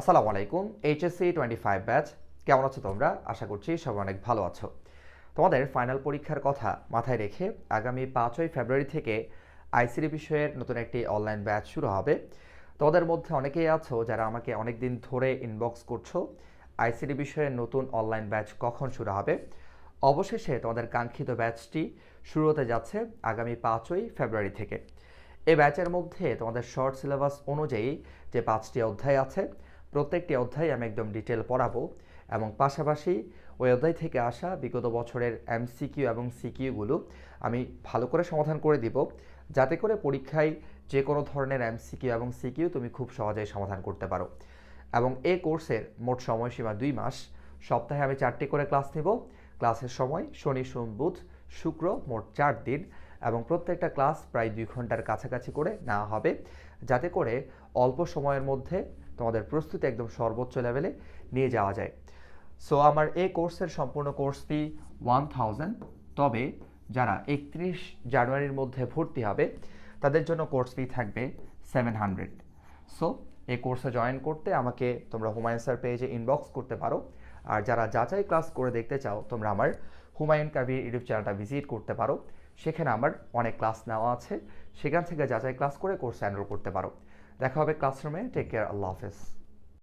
আসসালামু আলাইকুম HSC twenty five batch কেমন আছো তোমরা? আশা করছি সবাই অনেক ভালো আছো। তোমাদের ফাইনাল পরীক্ষার কথা মাথায় রেখে আগামী পাঁচই ফেব্রুয়ারি থেকে আইসিডি বিষয়ের নতুন একটি অনলাইন ব্যাচ শুরু হবে। তোমাদের মধ্যে অনেকেই আছো যারা আমাকে অনেক দিন ধরে ইনবক্স করছ আইসিডি বিষয়ের নতুন অনলাইন ব্যাচ কখন শুরু হবে। অবশেষে তোমাদের কাঙ্ক্ষিত ব্যাচটি শুরু হতে যাচ্ছে আগামী পাঁচই ফেব্রুয়ারি থেকে। এই ব্যাচের মধ্যে তোমাদের শর্ট সিলেবাস অনুযায়ী যে পাঁচটি অধ্যায় আছে প্রত্যেকটি অধ্যায় আমি একদম ডিটেল পড়াবো এবং পাশাপাশি ওই অধ্যায় থেকে আসা বিগত বছরের এমসিকিউ এবং সিকিউগুলো আমি ভালো করে সমাধান করে দিব। যাতে করে পরীক্ষায় যে কোনো ধরনের এমসিকিউ এবং সিকিউ তুমি খুব সহজেই সমাধান করতে পারো। এবং এ কোর্সের মোট সময়সীমা দুই মাস। সপ্তাহে আমি চারটি করে ক্লাস নেব। ক্লাসের সময় শনি, সোম, বুধ, শুক্র মোট চার দিন এবং প্রত্যেকটা ক্লাস প্রায় দুই ঘণ্টার কাছাকাছি করে নেওয়া হবে। যাতে করে অল্প সময়ের মধ্যে তোমাদের প্রস্তুতি একদম সর্বোচ্চ লেভেলে নিয়ে যাওয়া যায়। সো আমার এই কোর্সের সম্পূর্ণ কোর্স ফি ওয়ান তবে যারা একত্রিশ জানুয়ারির মধ্যে ভর্তি হবে, তাদের জন্য কোর্স ফি থাকবে সেভেন হান্ড্রেড সো এই কোর্সে জয়েন করতে আমাকে তোমরা হুমায়ুন স্যার পেজে ইনবক্স করতে পারো। আর যারা যাচাই ক্লাস করে দেখতে চাও, তোমরা আমার হুমায়ুন কাবির ইউটিউব চ্যানেলটা ভিজিট করতে পারো। সেখানে আমার অনেক ক্লাস নেওয়া আছে। সেখান থেকে যাচাই ক্লাস করে কোর্স এনরোল করতে পারো। দেখা হবে ক্লাসরুমে টেক কেয়ার আল্লাহ হাফেজ.